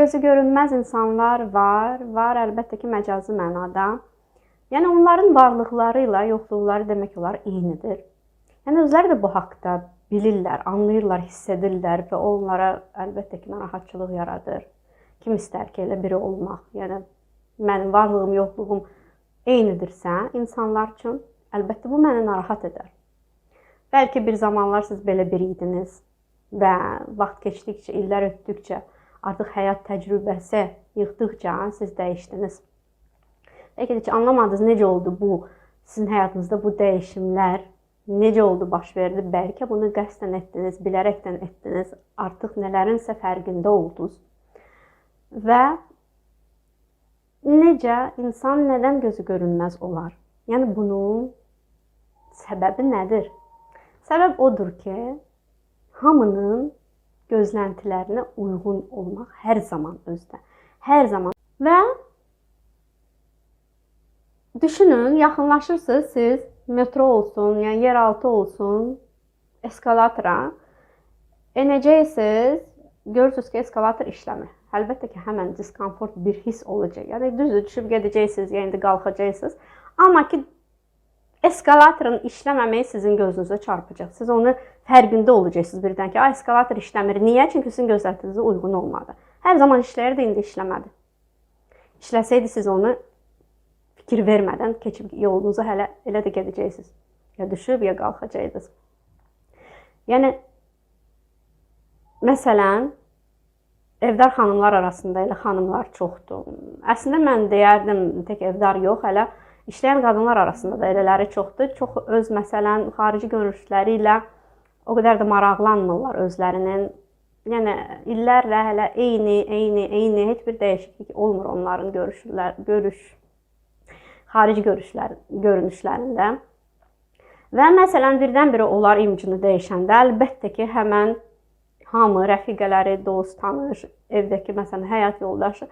gözü görünməz insanlar var, var əlbəttə ki, məcazi mənada. Yəni onların varlıqları ilə yoxluqları demək olar eynidir. Yəni özləri də bu haqqda bilirlər, anlayırlar, hiss edirlər və onlara əlbəttə ki, narahatçılıq yaradır. Kim istər ki, elə biri olmaq? Yəni mənim varlığım, yoxluğum eynidirsə, insanlar üçün əlbəttə bu məni narahat edər. Bəlkə bir zamanlar siz belə biri idiniz və vaxt keçdikcə, illər ötdükcə artıq həyat təcrübəsi yığdıqca siz dəyişdiniz. Bəlkə də ki, anlamadınız necə oldu bu sizin həyatınızda bu dəyişimlər necə oldu, baş verdi? Bəlkə bunu qəsdən etdiniz, bilərəkdən etdiniz. Artıq nələrinsə fərqində oldunuz. Və necə insan nədən gözü görünməz olar? Yəni bunun səbəbi nədir? Səbəb odur ki, hamının gözləntilərinə uyğun olmaq hər zaman özdə. Hər zaman. Və düşünün, yaxınlaşırsınız siz metro olsun, yəni yeraltı olsun, eskalatora enəcəksiniz, görürsüz ki, eskalator işləmir. Əlbəttə ki, həmin diskomfort bir hiss olacaq. Yəni düzdür, düşüb gedəcəksiniz, yəni indi qalxacaqsınız. Amma ki eskalatorun işləməməyi sizin gözünüzə çarpacaq. Siz onu fərqində olacaqsınız birdən ki, ay eskalator işləmir. Niyə? Çünki sizin gözləntinizə uyğun olmadı. Hər zaman işləyirdi, indi işləmədi. İşləsəydi siz onu fikir vermədən keçib yolunuza hələ elə də gedəcəksiniz. Ya düşüb ya qalxacaqsınız. Yəni məsələn evdar xanımlar arasında elə xanımlar çoxdur. Əslində mən deyərdim tək evdar yox, hələ işləyən qadınlar arasında da elələri çoxdur. Çox öz məsələn xarici görüşləri ilə o qədər də maraqlanmırlar özlərinin. Yəni illərlə hələ eyni, eyni, eyni heç bir dəyişiklik olmur onların görüşlər, görüş xarici görüşlər, görünüşlərində. Və məsələn birdən-birə onlar imicini dəyişəndə əlbəttə ki, həmən hamı, rəfiqələri, dost, tanış, evdəki məsələn həyat yoldaşı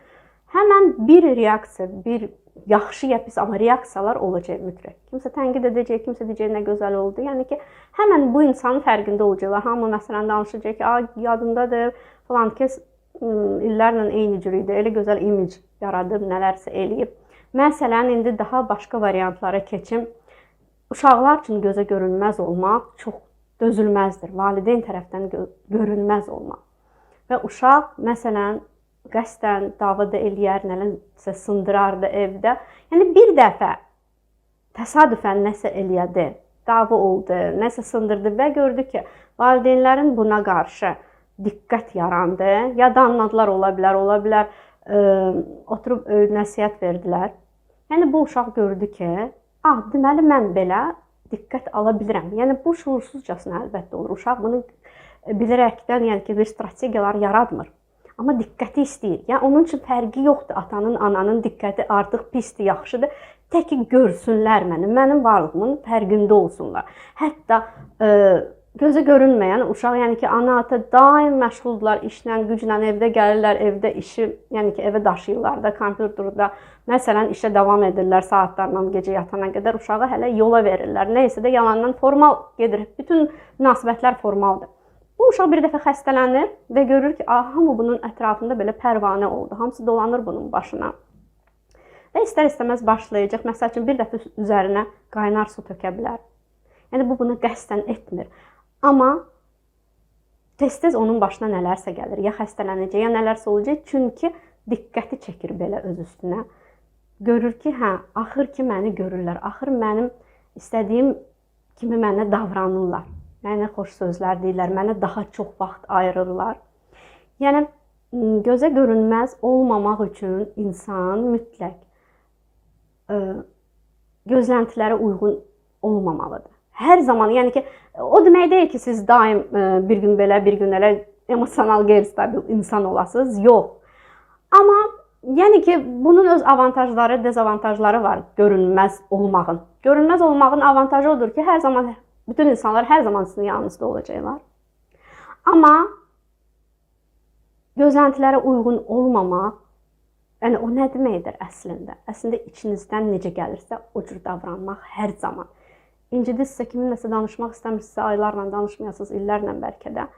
həmən bir reaksiya, bir yaxşı ya pis, amma reaksiyalar olacaq mütləq. Kimsə tənqid edəcək, kimsə deyəcək nə gözəl oldu. Yəni ki, həmən bu insanın fərqində olacaqlar. Hamı məsələn danışacaq ki, "A, yadındadır, falan kəs illərlə eyni cür idi. Elə gözəl imic yaradıb, nələrsə eləyib." Məsələn, indi daha başqa variantlara keçim. Uşaqlar üçün gözə görünməz olmaq çox dözülməzdir. Valideyn tərəfindən gö görünməz olmaq. Və uşaq məsələn qəsdən davada eləyər, nəsə sındırardı evdə. Yəni bir dəfə təsadüfən nəsə eləyədi, dava oldu, nəsə sındırdı və gördü ki, valideynlərin buna qarşı diqqət yarandı. Ya da anladılar ola bilər, ola bilər oturub nəsihət verdilər. Yəni bu uşaq gördü ki, ah, deməli mən belə diqqət ala bilirəm. Yəni bu şuursuzcasına əlbəttə olur. Uşaq bunu bilərəkdən, yəni ki, bir strategiyalar yaratmır. Amma diqqəti istəyir. Yəni onun üçün fərqi yoxdur. Atanın, ananın diqqəti artıq pisdir, yaxşıdır. Tək ki görsünlər məni, mənim varlığımın fərqində olsunlar. Hətta ə, gözə görünməyən uşaq, yəni ki, ana ata daim məşğuldurlar işlə, güclə, evdə gəlirlər, evdə işi, yəni ki, evə daşıyırlar da, kompüterdə, məsələn, işə davam edirlər saatlarla gecə yatana qədər, uşağı hələ yola verirlər. Nə isə də yalandan formal gedir. Bütün münasibətlər formaldır. Bu uşaq bir dəfə xəstələnir və görür ki, ah, hamı bunun ətrafında belə pərvanə oldu. Hamısı dolanır bunun başına. Və istər-istəməz başlayacaq. Məsəl üçün bir dəfə üzərinə qaynar su tökə bilər. Yəni bu bunu qəsdən etmir. Amma tez-tez onun başına nələrsə gəlir. Ya xəstələnəcək, ya nələrsə olacaq. Çünki diqqəti çəkir belə öz üstünə. Görür ki, hə, axır ki məni görürlər. Axır mənim istədiyim kimi mənə davranırlar. Mənə xoş sözlər deyirlər, mənə daha çox vaxt ayırırlar. Yəni gözə görünməz olmamaq üçün insan mütləq ə, gözləntilərə uyğun olmamalıdır. Hər zaman, yəni ki, o demək deyil ki, siz daim e, bir gün belə, bir gün elə emosional qeyri-stabil insan olasınız. Yox. Amma yəni ki, bunun öz avantajları, dezavantajları var görünməz olmağın. Görünməz olmağın avantajı odur ki, hər zaman bütün insanlar hər zaman sizin yanınızda olacaqlar. Amma gözləntilərə uyğun olmamaq, yəni o nə deməkdir əslində? Əslində içinizdən necə gəlirsə, o cür davranmaq hər zaman İncidirsə, kiminləsə danışmaq istəmirsinizsə, aylarla danışmayasınız, illərlə bəlkə də.